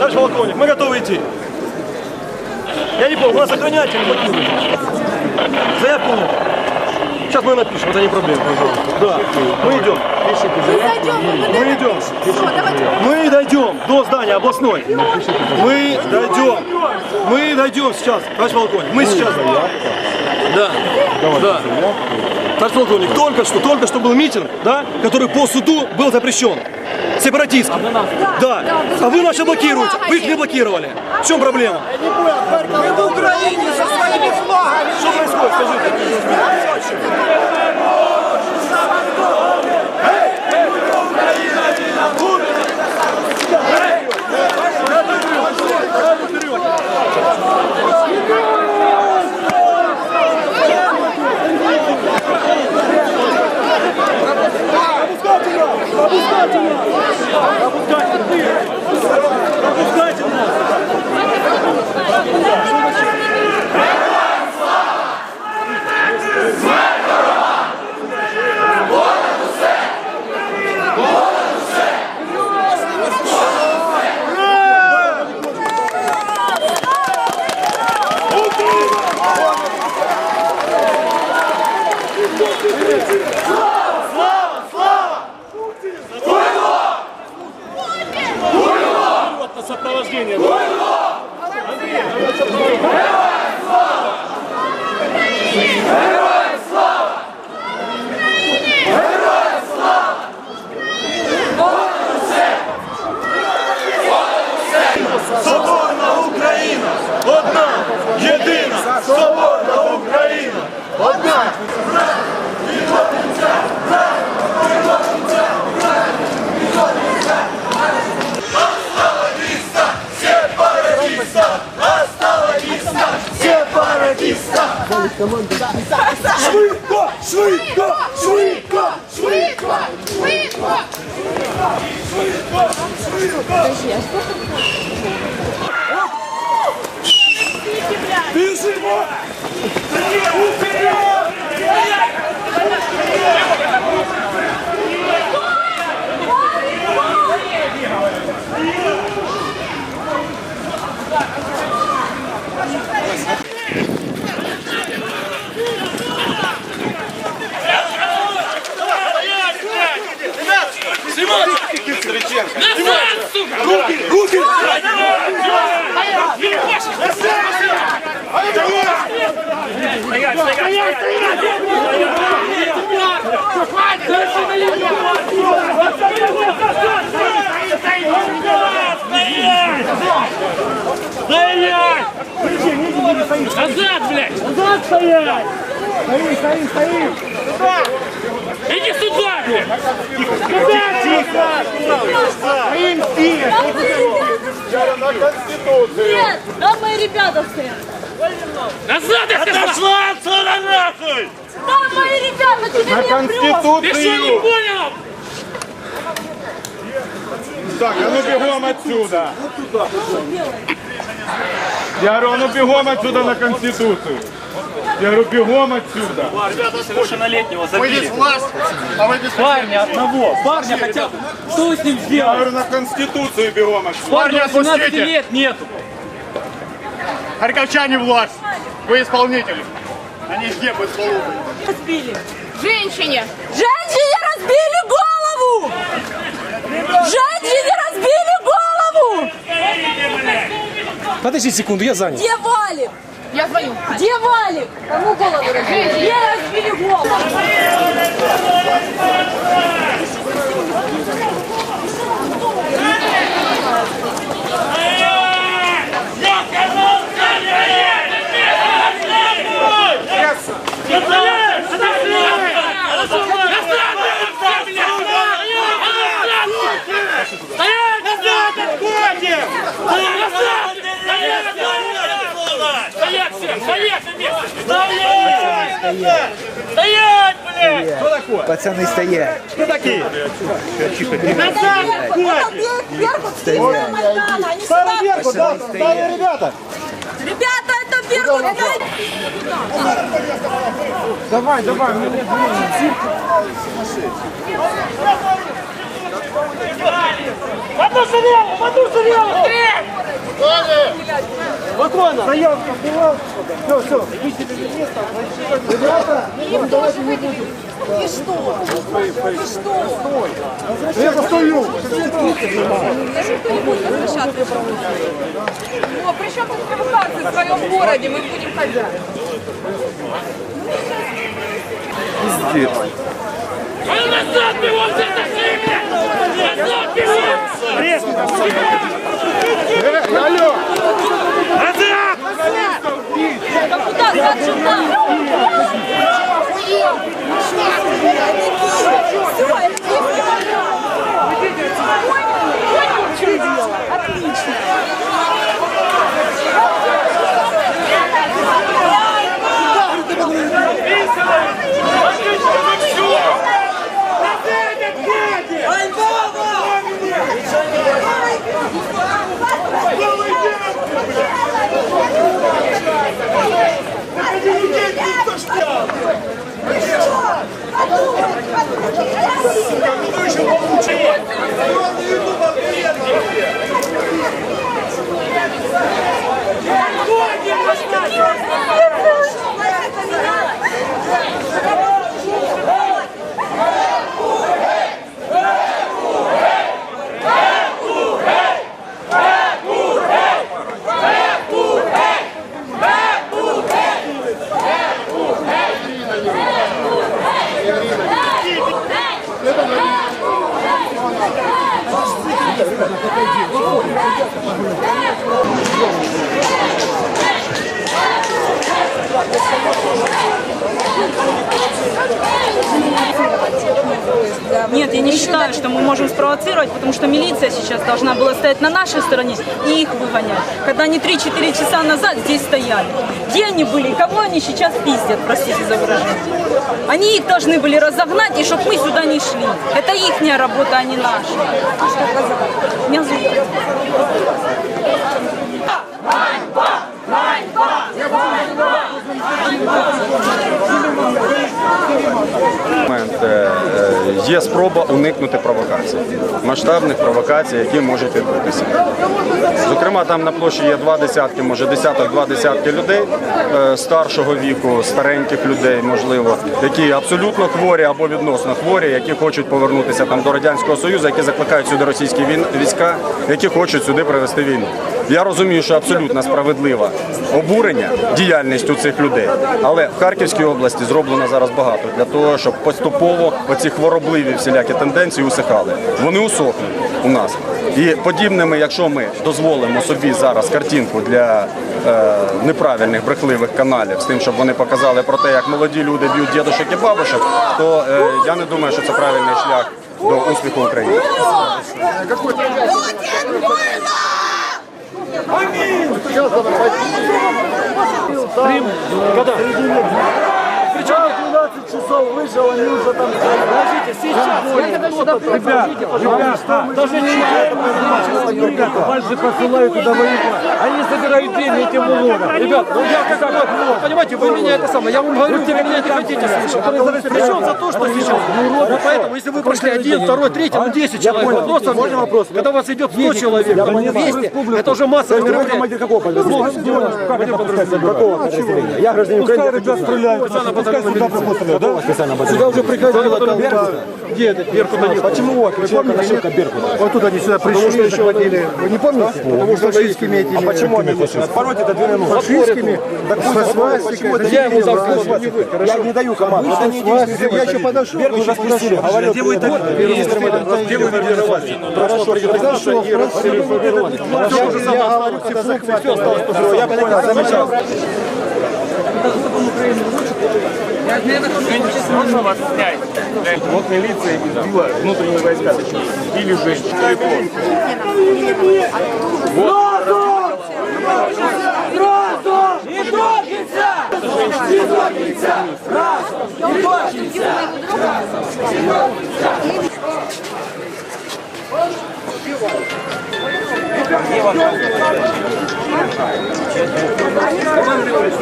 Товарищ полковник, мы готовы идти. Я не понял, нас охраняете или блокируете? Заявку нет. Сейчас мы напишем, это не проблема, пожалуйста. Да, мы идем. Мы идем. Мы дойдем до здания областной. Мы дойдем. Мы дойдем сейчас, товарищ полковник. Мы сейчас. Да. Да. Товарищ полковник, только что, только что был митинг, да, который по суду был запрещен. Сепаратистский. Да. А вы нас блокируете. Вы их не блокировали. В чем проблема? Мы в Украине со своими флагами. Что происходит, скажите? Hey! Біжимо! Руки! Назад, блядь! Назад стоять! Стоим, стоим, стоим! Иди сюда, блядь! Нет, там мои ребята стоят. Назад, я сказал! Пошла отсюда нахуй! Там мои ребята, тебе не врёт. Ты что, не понял? Так, а ну бігом отсюда. Я говорю, а ну бігом отсюда на Конституцию. Я говорю, бігом отсюда. Ребята совершеннолетнего забили. Парня одного, парня хотя бы. Что вы с ним Я сделали? говорю, на Конституцию бігом отсюда. Парню 18 лет нету. Харьковчане власть. Вы исполнители. Они где бы исполнители? Разбили. Женщине. Женщине разбили голову! Женщине разбили голову! Подожди секунду, я занят. Где Валик? Я звоню. Где Валик? Кому голову разбили? Где разбили голову? Стоять! Назад, отходим! Стоять всем! Стоять на месте! Стоять! Стоять, блядь! Пацаны стоять. Кто такие? Назад! Это Беркут, Северная Майдана. Они сюда. Беркут, да, старые ребята. Ребята, это Беркут. знаете? Давай, давай. В одну шеренгу! В одну шеренгу! Спокойно. Заявка была. Все, все. Ребята, Им тоже выделили. И что? И что? я постою. Даже никто не будет возвращаться. Ну, а при чем тут в своем городе? Мы будем ходить. А ну назад его все тащи, блядь! Назад его! Да Нет, я не считаю, что мы можем спровоцировать, потому что милиция сейчас должна была стоять на нашей стороне и их выгонять. Когда они 3-4 часа назад здесь стояли. Где они были кого они сейчас пиздят, простите за выражение. Они их должны были разогнать, и чтобы мы сюда не шли. Это их работа, а не наша. Меня зовут. момент є спроба уникнути провокацій, масштабних провокацій, які можуть відбутися. Зокрема, там на площі є два десятки, може десяток, два десятки людей е, старшого віку, стареньких людей, можливо, які абсолютно хворі або відносно хворі, які хочуть повернутися там до радянського союзу, які закликають сюди російські війська, які хочуть сюди привести війну. Я розумію, що абсолютно справедлива обурення діяльністю цих людей, але в Харківській області зроблено зараз багато для того, щоб поступово оці хворобливі всілякі тенденції усихали. Вони усохнуть у нас. І подібними, якщо ми дозволимо собі зараз картинку для е, неправильних брехливих каналів з тим, щоб вони показали про те, як молоді люди б'ють дідушок і бабушек, то е, я не думаю, що це правильний шлях до успіху України. Когда? Причем 12 часов вышел, они уже там... Подождите, сейчас. Я когда сюда Ребят, ребята, даже не ребята, больше посылают туда воевать. Они собирают деньги этим уродам. Ребят, ну я как вот, понимаете, вы меня это самое, я вам говорю, вы меня не хотите слышать. Причем за то, что сейчас. Ну, поэтому, если вы прошли один, второй, третий, ну 10 человек, вопросов Можно вопрос? Когда у вас идет 100 человек, там 200, это уже массовое мероприятие. какого подразделения? Я гражданин Украины. ребят стреляют. Пускай сюда пропустят, да? Сюда уже приходила колонна. Где этот Беркут? Почему вот? Вы помните ошибка Беркута? Вот тут они сюда пришли, захватили. Вы не помните? Потому что фашистскими этими... А почему они фашистскими? Пороть это две минуты. Фашистскими? Так со свастикой. Я ему вы. Я не даю команду. Я еще подошел. Беркут распустили. Говорил, где вы так? Где вы набировали? Хорошо, хорошо. Я говорю, когда захватили. Я понял, замечательно. Можно вас снять? Вот милиция избила внутренние войска, точнее. Или же телефон. Вот. Разум! Не торкнется! Не торкнется! Разум! Не торкнется! Разум! Не торкнется!